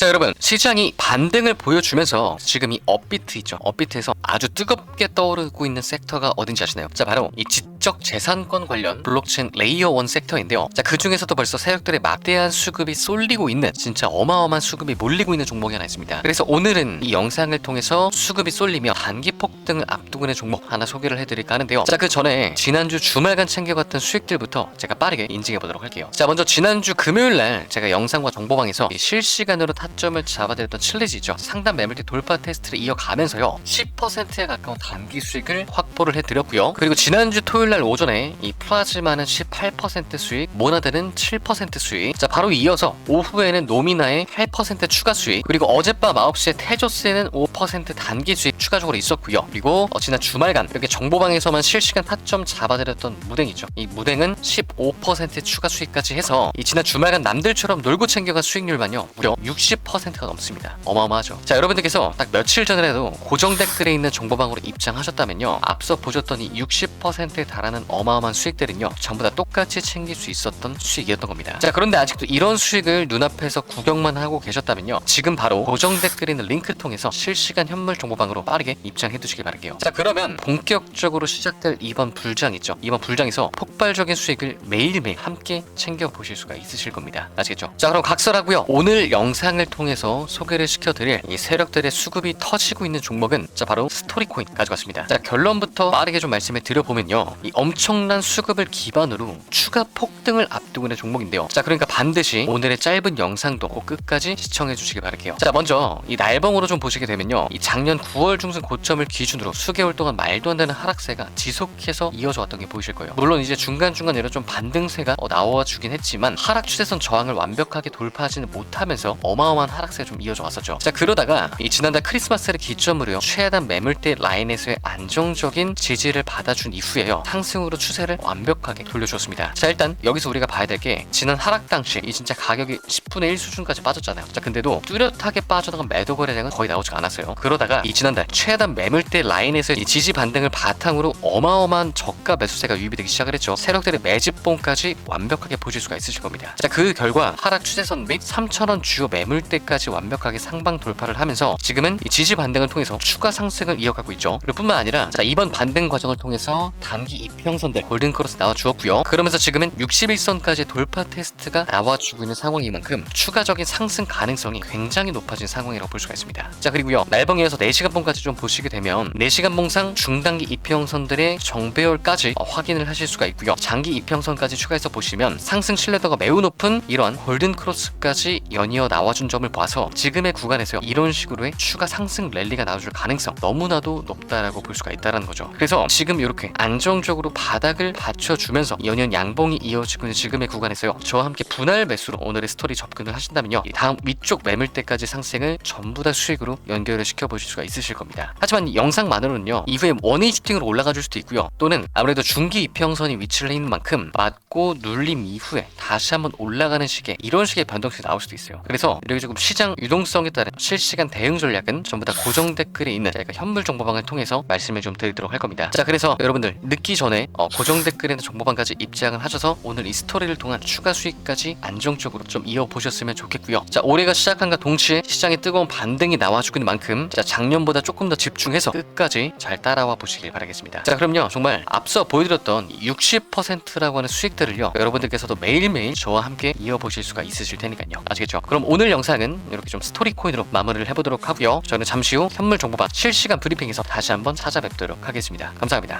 자 여러분 시장이 반등을 보여주면서 지금 이 업비트 있죠 업비트에서 아주 뜨겁게 떠오르고 있는 섹터가 어딘지 아시나요? 자 바로 이 지 적 재산권 관련 블록체인 레이어 1 섹터인데요. 자 그 중에서도 벌써 세력들의 막대한 수급이 쏠리고 있는 진짜 어마어마한 수급이 몰리고 있는 종목이 하나 있습니다. 그래서 오늘은 이 영상을 통해서 수급이 쏠리며 단기 폭등을 앞두고 있는 종목 하나 소개를 해드릴까 하는데요. 자 그 전에 지난주 주말간 챙겨갔던 수익들부터 제가 빠르게 인증해 보도록 할게요. 자 먼저 지난주 금요일 날 제가 영상과 정보방에서 이 실시간으로 타점을 잡아드렸던 칠레지죠. 상단 매물대 돌파 테스트를 이어가면서요 10%에 가까운 단기 수익을 확보를 해드렸고요. 그리고 지난주 토요일 날 오전에 이 플라즈마는 18% 수익 모나드는 7% 수익. 자 바로 이어서 오후에는 노미나의 8% 추가 수익 그리고 어젯밤 9시에 테조스에는 5% 단기 수익 추가적으로 있었고요. 그리고 어, 지난 주말간 이렇게 정보방에서만 실시간 타점 잡아드렸던 무댕이죠. 이 무댕은 15% 추가 수익까지 해서 이 지난 주말간 남들처럼 놀고 챙겨간 수익률만요. 무려 60%가 넘습니다. 어마어마하죠. 자 여러분들께서 딱 며칠 전에라도 고정 댓글에 있는 정보방으로 입장하셨다면요. 앞서 보셨던 이 60%에 달하는 어마어마한 수익들은요 전부 다 똑같이 챙길 수 있었던 수익이었던 겁니다. 자 그런데 아직도 이런 수익을 눈앞에서 구경만 하고 계셨다면요 지금 바로 고정 댓글에 있는 링크 통해서 실시간 현물 정보방으로 빠르게 입장해 두시길 바랄게요. 자 그러면 본격적으로 시작될 이번 불장 있죠? 이번 불장에서 폭발적인 수익을 매일매일 함께 챙겨 보실 수가 있으실 겁니다. 아시겠죠? 자 그럼 각설하고요. 오늘 영상을 통해서 소개를 시켜드릴 이 세력들의 수급이 터지고 있는 종목은 자 바로 스토리코인 가져왔습니다. 자 결론부터 빠르게 좀 말씀을 드려보면요 이 엄청난 수급을 기반으로 추가 폭등을 앞두고 있는 종목인데요. 자 그러니까 반드시 오늘의 짧은 영상도 꼭 끝까지 시청해 주시길 바랄게요. 자 먼저 이 날봉으로 좀 보시게 되면요. 이 작년 9월 중순 고점을 기준으로 수개월 동안 말도 안 되는 하락세가 지속해서 이어져 왔던 게 보이실 거예요. 물론 이제 중간중간 이런 좀 반등세가 어, 나와 주긴 했지만 하락 추세선 저항을 완벽하게 돌파하지는 못하면서 어마어마한 하락세가 좀 이어져 왔었죠. 자 그러다가 이 지난달 크리스마스를 기점으로요. 최하단 매물대 라인에서의 안정적인 지지를 받아준 이후에요. 상 승으로 추세를 완벽하게 돌려줬습니다. 자 일단 여기서 우리가 봐야 될 게 지난 하락 당시 이 진짜 가격이 10분의 1 수준까지 빠졌잖아요. 자 근데도 뚜렷하게 빠져나간 매도 거래량은 거의 나오지가 않았어요. 그러다가 이 지난달 최하단 매물대 라인에서 이 지지 반등을 바탕으로 어마어마한 저가 매수세가 유입이 되기 시작을 했죠. 세력들의 매집봉까지 완벽하게 보실 수가 있으실 겁니다. 자 그 결과 하락 추세선 및 3천원 주요 매물대까지 완벽하게 상방 돌파를 하면서 지금은 이 지지 반등을 통해서 추가 상승을 이어가고 있죠. 그리고 뿐만 아니라 자 이번 반등 과정을 통해서 단기 이 평선들 골든크로스 나와주었고요. 그러면서 지금은 61선까지 돌파 테스트가 나와주고 있는 상황인 만큼 추가적인 상승 가능성이 굉장히 높아진 상황이라고 볼 수가 있습니다. 자 그리고요. 날봉에서 4시간 봉까지 좀 보시게 되면 4시간 봉상 중단기 이평선들의 정배열까지 어, 확인을 하실 수가 있고요. 장기 이평선까지 추가해서 보시면 상승 신뢰도가 매우 높은 이러한 골든크로스까지 연이어 나와준 점을 봐서 지금의 구간에서 이런 식으로의 추가 상승 랠리가 나와줄 가능성 너무나도 높다라고 볼 수가 있다는 거죠. 그래서 지금 이렇게 안정적으로 바닥을 받쳐주면서 연연 양봉이 이어지고 있는 지금의 구간에서요. 저와 함께 분할 매수로 오늘의 스토리 접근을 하신다면요. 이 다음 위쪽 매물대까지 상승을 전부 다 수익으로 연결을 시켜보실 수가 있으실 겁니다. 하지만 이 영상만으로는요 이후에 원웨이 슈팅으로 올라가 줄 수도 있고요. 또는 아무래도 중기 이평선이 위치를 해 있는 만큼 맞고 눌림 이후에 다시 한번 올라가는 식의 이런 식의 변동성이 나올 수도 있어요. 그래서 이렇게 조금 시장 유동성에 따른 실시간 대응 전략은 전부 다 고정 댓글에 있는 저희가 현물 정보방을 통해서 말씀을 좀 드리도록 할 겁니다. 자 그래서 여러분들 늦기 전에 어, 고정 댓글에 있는 정보방까지 입장을 하셔서 오늘 이 스토리를 통한 추가 수익까지 안정적으로 좀 이어보셨으면 좋겠고요. 자 올해가 시작한과 동시에 시장에 뜨거운 반등이 나와주고 있는 만큼 자 작년보다 조금 더 집중해서 끝까지 잘 따라와 보시길 바라겠습니다. 자 그럼요. 정말 앞서 보여드렸던 60%라고 하는 수익들을요 여러분들께서도 매일매일 저와 함께 이어보실 수가 있으실 테니까요. 아시겠죠? 그럼 오늘 영상은 이렇게 좀 스토리 코인으로 마무리를 해보도록 하고요. 저는 잠시 후 현물 정보방 실시간 브리핑에서 다시 한번 찾아뵙도록 하겠습니다. 감사합니다